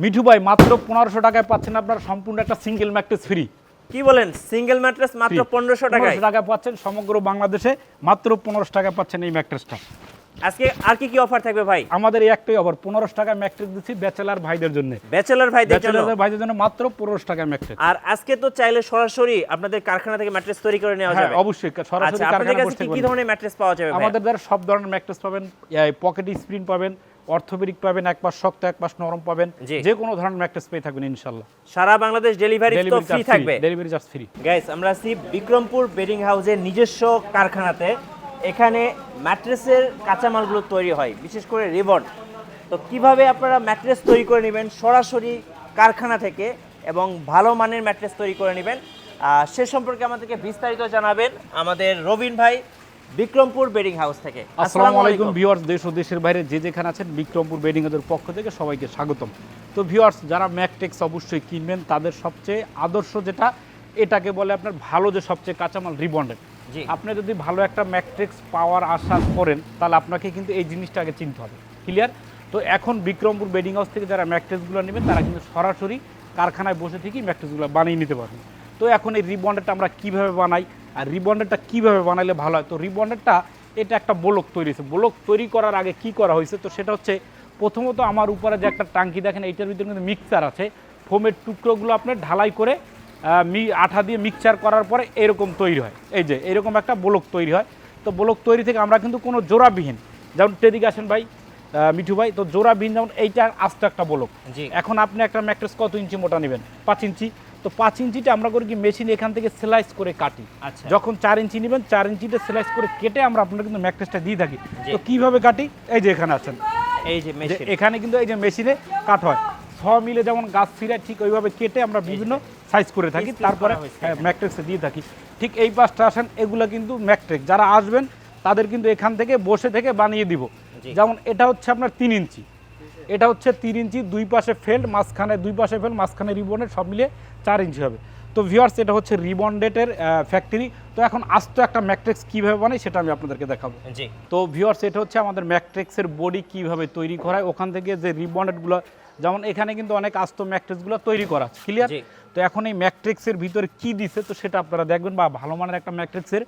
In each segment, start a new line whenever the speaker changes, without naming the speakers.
মিঠু ভাই মাত্র পনেরোশো টাকায় পাচ্ছেন আপনার সম্পূর্ণ একটা সিঙ্গেল ম্যাট্রেস ফ্রি
কি বলেন? সিঙ্গেল ম্যাট্রেস মাত্র পনেরোশো টাকায়?
টাকায় পাচ্ছেন সমগ্র বাংলাদেশে মাত্র পনেরোশো টাকায় পাচ্ছেন এই ম্যাট্রেসটা
আজকে আর কি কি অফার থাকবে ভাই?
আমাদের এই একটাই আবার পনেরোশো টাকায় ম্যাট্রেস দিচ্ছি ব্যাচেলার ভাইদের জন্য।
ব্যাচেলার ভাইদের জন্য?
ব্যাচেলার ভাইদের জন্য মাত্র পনেরোশো টাকায় ম্যাট্রেস
আর আজকে তো চাইলে সরাসরি আপনাদের কারখানা থেকে ম্যাট্রেস তৈরি করে নেওয়া
হ্যাঁ
যাবে।
অবশ্যই সরাসরি
আচ্ছা
কারখানা
কাছে
বসতে
কি কি ধরনের ম্যাট্রেস পাওয়া যাবে
আমাদের দ্বারা সব ধরনের ম্যাট্রেস পাবেন পকেট স্প্রিন পাবেন অর্থোপেডিক পাবেন এক পাশ শক্ত এক পাশ নরম পাবেন। যে কোনো ধরনের ম্যাট্রেস পেয়ে থাকবেন ইনশাল্লাহ।
সারা বাংলাদেশ ডেলিভারি তো ফ্রি থাকবে।
ডেলিভারি চার্জ ফ্রি
গাইস আমরা আছি বিক্রমপুর বেডিং হাউসের নিজস্ব কারখানাতে। এখানে ম্যাট্রেসের কাঁচামালগুলো তৈরি হয় বিশেষ করে রিবন। তো কীভাবে আপনারা ম্যাট্রেস তৈরি করে নেবেন? সরাসরি কারখানা থেকে এবং ভালো মানের ম্যাট্রেস তৈরি করে নেবেন। আহ, সে সম্পর্কে আমাদেরকে বিস্তারিত জানাবেন আমাদের রবিন ভাই। বিক্রমপুর বেডিং হাউস থেকে।
আসসালামু আলাইকুম ভিউয়ার্স দেশ ও দেশের বাইরে যে যেখানে আছেন বিক্রমপুর বেডিং এর পক্ষ থেকে সবাইকে স্বাগতম। তো ভিউয়ার্স যারা ম্যাকটেক্স অবশ্যই কিনবেন তাদের সবচেয়ে আদর্শ যেটা এটাকে বলে আপনার ভালো যে সবচেয়ে কাঁচামাল রিবন্ডেড।
জি।
আপনি যদি ভালো একটা ম্যাট্রিক্স পাওয়ার আশা করেন তাহলে আপনাকে কিন্তু এই জিনিসটা আগে চিনতে হবে। ক্লিয়ার তো এখন বিক্রমপুর বেডিং হাউস থেকে যারা ম্যাট্রিক্সগুলো নেবেন তারা কিন্তু সরাসরি কারখানায় বসে থেকেই ম্যাট্রিক্সগুলো বানিয়ে নিতে পারবেন। তো এখন এই রিবন্ডেডটা আমরা কীভাবে বানাই? আর রিবন্ডেডটা কীভাবে বানাইলে ভালো হয়? তো রিবন্ডেডটা এটা একটা ব্লক তৈরি হয়েছে। ব্লক তৈরি করার আগে কি করা হয়েছে? তো সেটা হচ্ছে, প্রথমত আমার উপরে যে একটা টাঙ্কি, দেখেন এইটার ভিতরে কিন্তু মিক্সার আছে। ফোমের টুকরোগুলো আপনার ঢালাই করে মি, আঠা দিয়ে মিক্সচার করার পরে এরকম তৈরি হয়। এই যে, এরকম একটা ব্লক তৈরি হয়। তো ব্লক তৈরি থেকে আমরা কিন্তু কোনো জোড়াবিহীন, যেমন টেদিকে আসেন ভাই মিঠু ভাই তো জোড়াবিহীন যেমন এইটা আস্ত একটা ব্লক। এখন আপনি একটা ম্যাট্রেস কত ইঞ্চি মোটা নেবেন? পাঁচ ইঞ্চি। তো পাঁচ ইঞ্চিটা আমরা করি কি মেশিন এখান থেকে সেলাইস করে কাটি।
আচ্ছা।
যখন চার ইঞ্চি নেবেন চার ইঞ্চিটা সেলাইস করে কেটে আমরা আপনার কিন্তু ম্যাট্রেসটা দিয়ে থাকি। তো কীভাবে কাটি? এই যে এখানে আছেন।
এই যে
এখানে কিন্তু এই যে মেশিনে কাট হয়। ছ মিলে যেমন গাছ ছিঁড়ায় ঠিক ওইভাবে কেটে আমরা বিভিন্ন সাইজ করে থাকি। তারপরে
হয়েছে
ম্যাট্রিক্সে দিয়ে থাকি। ঠিক এই পাঁচটা আসেন এগুলো কিন্তু ম্যাট্রিক যারা আসবেন তাদের কিন্তু এখান থেকে বসে থেকে বানিয়ে দিব। যেমন এটা হচ্ছে আপনার তিন ইঞ্চি। এটা হচ্ছে তিন ইঞ্চি দুই পাশে ফেল্ড মাঝখানে দুই পাশে ফেল্ড মাঝখানে রিবনের সব মিলে চার ইঞ্চি হবে। তো ভিউয়ার্স এটা হচ্ছে রিবন্ডেটের ফ্যাক্টরি তো এখন আস্ত একটা ম্যাট্রিক্স কীভাবে বানাই সেটা আমি আপনাদেরকে দেখাবো।
জি।
তো ভিউয়ার্স এটা হচ্ছে আমাদের ম্যাট্রিক্সের বডি কীভাবে তৈরি করা হয় ওখান থেকে যে রিবন্ডেডগুলো যেমন এখানে কিন্তু অনেক আস্ত ম্যাট্রিক্সগুলো তৈরি করা ক্লিয়ার
জি।
তো এখন এই ম্যাট্রিক্সের ভিতরে কি দিছে তো সেটা আপনারা দেখবেন বা ভালো মানের একটা ম্যাট্রিক্সের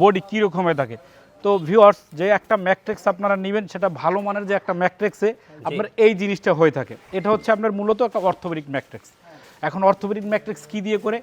বডি কীরকম হয়ে থাকে। তো ভিউয়ার্স যে একটা ম্যাট্রিক্স আপনারা নেবেন সেটা ভালো মানের যে একটা ম্যাট্রিক্সে আপনার এই জিনিসটা হয়ে থাকে। এটা হচ্ছে আপনার মূলত একটা অর্থোপেডিক ম্যাট্রিক্স এখন অর্থোপেডিক ম্যাট্রিক্স কি দিয়ে করে?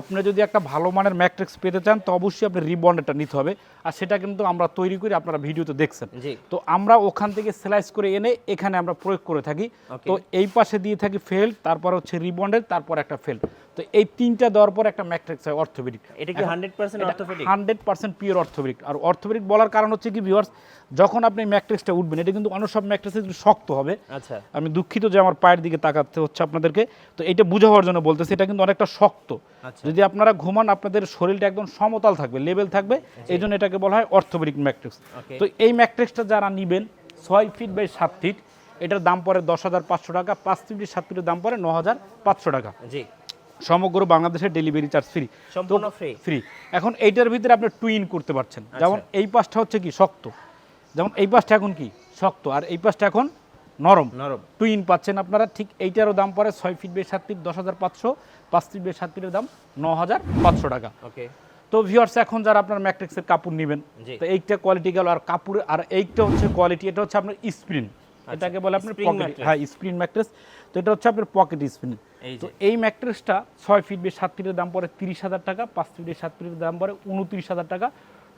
আপনি যদি একটা ভালো মানের ম্যাট্রিক্স পেতে চান তো অবশ্যই আপনি রিবন্ডেডটা নিতে হবে। আর সেটা কিন্তু আমরা তৈরি করি আপনারা ভিডিওতে দেখছেন। তো আমরা ওখান থেকে স্লাইস করে এনে এখানে আমরা প্রয়োগ করে থাকি। তো এই পাশে দিয়ে থাকি ফেল্ড তারপর হচ্ছে রিবন্ডের তারপর একটা ফেল্ড তো এই তিনটা দেওয়ার পর একটা ম্যাট্রিক্স হয় অর্থোপেডিক
এটা কি hundred percent orthopaedic
hundred percent pure orthopaedic আর অর্থোপেডিক বলার কারণ হচ্ছে কি ভিউয়ার্স যখন আপনি ম্যাট্রিক্সটা উঠবেন এটা কিন্তু অন্য সব ম্যাট্রিক্স একটু শক্ত হবে।
আচ্ছা।
আমি দুঃখিত যে আমার পায়ের দিকে তাকাতে হচ্ছে আপনাদেরকে। তো এটা বুঝে হওয়ার জন্য বলতেছি এটা কিন্তু অনেকটা শক্ত।
আচ্ছা।
যদি আপনারা ঘুমান আপনাদের শরীরটা একদম সমতল থাকবে লেভেল থাকবে। এই জন্য এটাকে বলা হয় অর্থোপেডিক ম্যাট্রিক্স তো এই ম্যাট্রিক্সটা যারা নেবেন ছয় ফিট বাই সাত ফিট এটার দাম পড়ে দশ হাজার পাঁচশো টাকা পাঁচ ফিট সাত ফিটের দাম পড়ে ন হাজার পাঁচশো টাকা।
জি।
সমগ্র বাংলাদেশের ডেলিভারি চার্জ ফ্রি
সম্পূর্ণ? আচ্ছা।
ফ্রি এখন এইটার ভিতরে আপনি টুইন করতে পারছেন। যেমন এই পাশটা হচ্ছে কি? শক্ত। যেমন এই পাশটা এখন কি? শক্ত। আর এই পাশটা এখন নরম।
নরম।
টুইন পাচ্ছেন আপনারা। ঠিক এইটারও দাম পড়ে ছয় ফিট বাই সাত ফিট দশ হাজার পাঁচশো পাঁচ ফিট বাই সাত ফিটের দাম ন হাজার পাঁচশো টাকা।
ওকে।
তো ভিউয়ার্স এখন যারা আপনার ম্যাট্রিক্সের কাপড় নেবেন তো এইটা কোয়ালিটি গেল। আর কাপড় আর এইটা হচ্ছে কোয়ালিটি এটা হচ্ছে আপনার স্প্রিন এটাকে বলে আপনার হ্যাঁ স্প্রিন ম্যাট্রেস তো এটা হচ্ছে আপনার পকেট স্প্রিন তো এই ম্যাট্রেসটা ছয় ফিট বে সাত ফিটের দাম পড়ে তিরিশ হাজার টাকা পাঁচ ফিটের সাত ফিটের দাম পড়ে উনত্রিশ হাজার টাকা।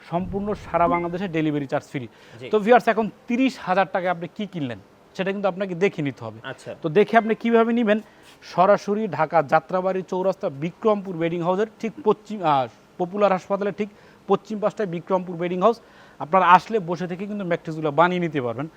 সম্পূর্ণ সারা বাংলাদেশে ডেলিভারি চার্জ ফ্রি তো ভিউয়ার্স এখন তিরিশ হাজার টাকা আপনি কি কিনলেন? সেটা কিন্তু আপনাকে দেখে নিতে হবে।
আচ্ছা।
তো দেখে আপনি কীভাবে নেবেন? সরাসরি ঢাকা যাত্রাবাড়ি চৌরাস্তা বিক্রমপুর ওয়েডিং হাউসের ঠিক পশ্চিম পপুলার হাসপাতালের ঠিক পশ্চিম পাশটায় বিক্রমপুর ওয়েডিং হাউস আপনারা আসলে বসে থেকে কিন্তু ম্যাট্রিক্সগুলো বানিয়ে নিতে পারবেন।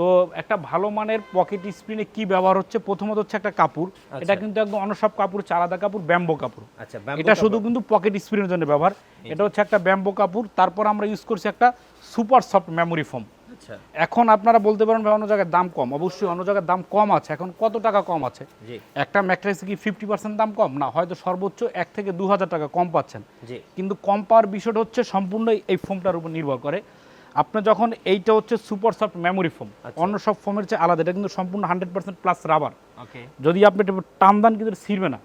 তো একটা ভালো মানের পকেট স্প্রিনে কি ব্যবহার হচ্ছে? প্রথমত হচ্ছে একটা কাপড়। এটা কিন্তু একদম অন্য সব কাপড় হচ্ছে আলাদা কাপড় ব্যাম্বো কাপড়।
আচ্ছা
এটা শুধু কিন্তু পকেট স্প্রিনের জন্য ব্যবহার। এটা হচ্ছে একটা ব্যাম্বো কাপড়। তারপর আমরা ইউজ করছি একটা সুপার সফট মেমোরি ফোম
আচ্ছা।
এখন আপনারা বলতে পারেন ভাই অন্য জায়গায় দাম কম। অবশ্যই অন্য জায়গায় দাম কম আছে। এখন কত টাকা কম আছে? একটা ম্যাট্রেসে কি ফিফটি পার্সেন্ট দাম কম? না হয়তো সর্বোচ্চ এক থেকে দু হাজার টাকা কম পাচ্ছেন। কিন্তু কম পাওয়ার বিষয়টা হচ্ছে সম্পূর্ণ এই ফোমটার উপর নির্ভর করে। আপনার যখন এইটা হচ্ছে সুপার সফট মেমোরি ফোম
আচ্ছা।
অন্য সব ফোমের চেয়ে আলাদা এটা কিন্তু সম্পূর্ণ হান্ড্রেড পার্সেন্ট প্লাস রাবার যদি আপনি এটা টান দেন কিন্তু ছিঁড়বে না।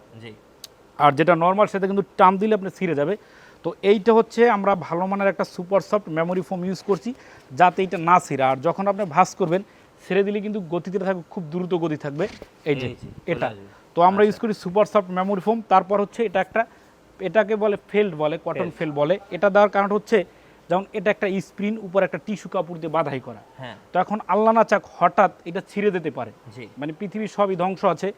আর যেটা নর্মাল সেটা কিন্তু টান দিলে আপনি ছিঁড়ে যাবে। তো এইটা হচ্ছে আমরা ভালো মানের একটা super soft memory foam use করছি যাতে এটা না ছিঁড়ে। আর যখন আপনি ভাস করবেন ছেড়ে দিলে কিন্তু গতিতে থাকবে খুব দ্রুত গতি থাকবে। এই যে এটা। তো আমরা ইউজ করি সুপার সফট মেমোরি ফোম তারপর হচ্ছে এটা একটা এটাকে বলে ফেল্ড বলে কটন ফেল্ড বলে। এটা দেওয়ার কারণ হচ্ছে যেমন এটা একটা স্প্রিন উপর একটা টিস্যু কাপড় দিয়ে বাধাই করা।
হ্যাঁ।
তো এখন আল্লাহ না চাক হঠাৎ এটা ছিঁড়ে দিতে পারে। মানে পৃথিবীর সবই ধ্বংস আছে।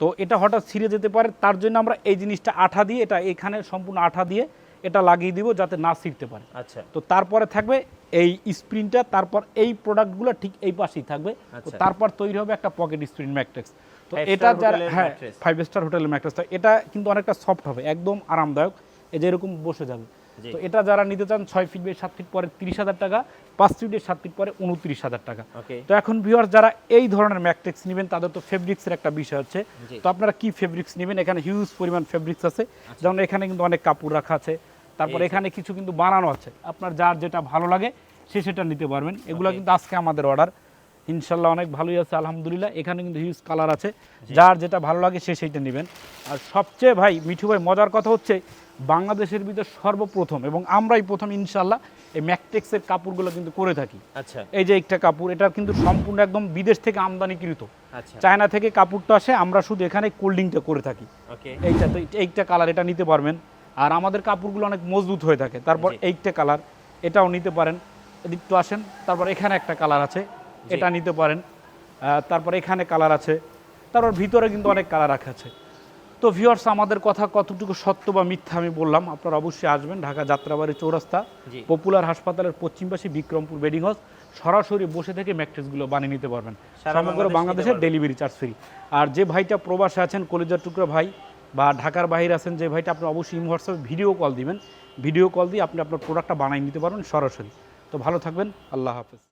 তো এটা হঠাৎ ছিঁড়ে যেতে পারে তার জন্য আমরা এই জিনিসটা আঠা দিয়ে এটা এখানে সম্পূর্ণ আঠা দিয়ে এটা লাগিয়ে দিব যাতে না ছিঁড়তে পারে।
আচ্ছা।
তো তারপরে থাকবে এই স্প্রিনটা তারপর এই প্রোডাক্টগুলো ঠিক এই পাশেই থাকবে। তো
আচ্ছা।
তারপর তৈরি হবে একটা পকেট স্প্রিন ম্যাট্রিক্স তো এটা যারা হ্যাঁ ফাইভ স্টার হোটেলের ম্যাট্রেস। এটা কিন্তু অনেকটা সফট হবে একদম আরামদায়ক। এই যে এরকম বসে যাবে। তো এটা যারা নিতে চান ছয় ফিট বাই সাত ফিট পরে তিরিশ হাজার টাকা পাঁচ ফিট বাই সাত ফিট পরে উনত্রিশ হাজার টাকা। তো এখন ভিউয়ার যারা এই ধরনের ম্যাট্রিক্স নেবেন তাদের তো ফেব্রিক্সের একটা বিষয় আছে
জি।
তো আপনারা কি ফেব্রিক্স নেবেন? এখানে হিউজ পরিমাণ ফেব্রিক্স আছে। যেমন এখানে কিন্তু অনেক কাপড় রাখা আছে। তারপর এখানে কিছু কিন্তু বানানো আছে। আপনার যার যেটা ভালো লাগে সে সেটা নিতে পারবেন। এগুলো কিন্তু আজকে আমাদের অর্ডার ইনশাল্লাহ অনেক ভালোই আছে আলহামদুলিল্লাহ। এখানে কিন্তু হিউজ কালার আছে। যার যেটা ভালো লাগে সে সেইটা নেবেন। আর সবচেয়ে ভাই মিঠু ভাই মজার কথা হচ্ছে বাংলাদেশের ভিতর সর্বপ্রথম এবং আমরাই প্রথম ইনশাল্লাহ এই ম্যাকটেক্সের কাপড়গুলো কিন্তু করে থাকি।
আচ্ছা।
এই যে একটা কাপড় এটা কিন্তু সম্পূর্ণ একদম বিদেশ থেকে আমদানিকৃত।
আচ্ছা।
চায়না থেকে কাপড়টা আসে আমরা শুধু এখানে কোল্ডিংটা করে থাকি। এইটা তো এইটা কালার এটা নিতে পারবেন। আর আমাদের কাপড়গুলো অনেক মজবুত হয়ে থাকে। তারপর। এইটা কালার এটাও নিতে পারেন। এদিক তো আসেন তারপর এখানে একটা কালার আছে। এটা নিতে পারেন। তারপর এখানে কালার আছে। তারপর ভিতরে কিন্তু অনেক কালার রাখা আছে। তো ভিউয়ার্স আমাদের কথা কতটুকু সত্য বা মিথ্যা আমি বললাম আপনারা অবশ্যই আসবেন ঢাকা যাত্রাবাড়ি চৌরাস্তা পপুলার হাসপাতালের পশ্চিম পাশে বিক্রমপুর বেডিং হাউস সরাসরি বসে থেকে ম্যাট্রেসগুলো বানিয়ে নিতে পারবেন। সমগ্র
বাংলাদেশ
বাংলাদেশের ডেলিভারি চার্জ ফ্রি আর যে ভাইটা প্রবাসে আছেন কলেজার টুকরা ভাই বা ঢাকার বাইরে আছেন যে ভাইটা আপনি অবশ্যই ইম হোয়াটসঅ্যাপে ভিডিও কল দিবেন। ভিডিও কল দিয়ে আপনি আপনার প্রোডাক্টটা বানিয়ে নিতে পারবেন সরাসরি। তো ভালো থাকবেন। আল্লাহ হাফেজ।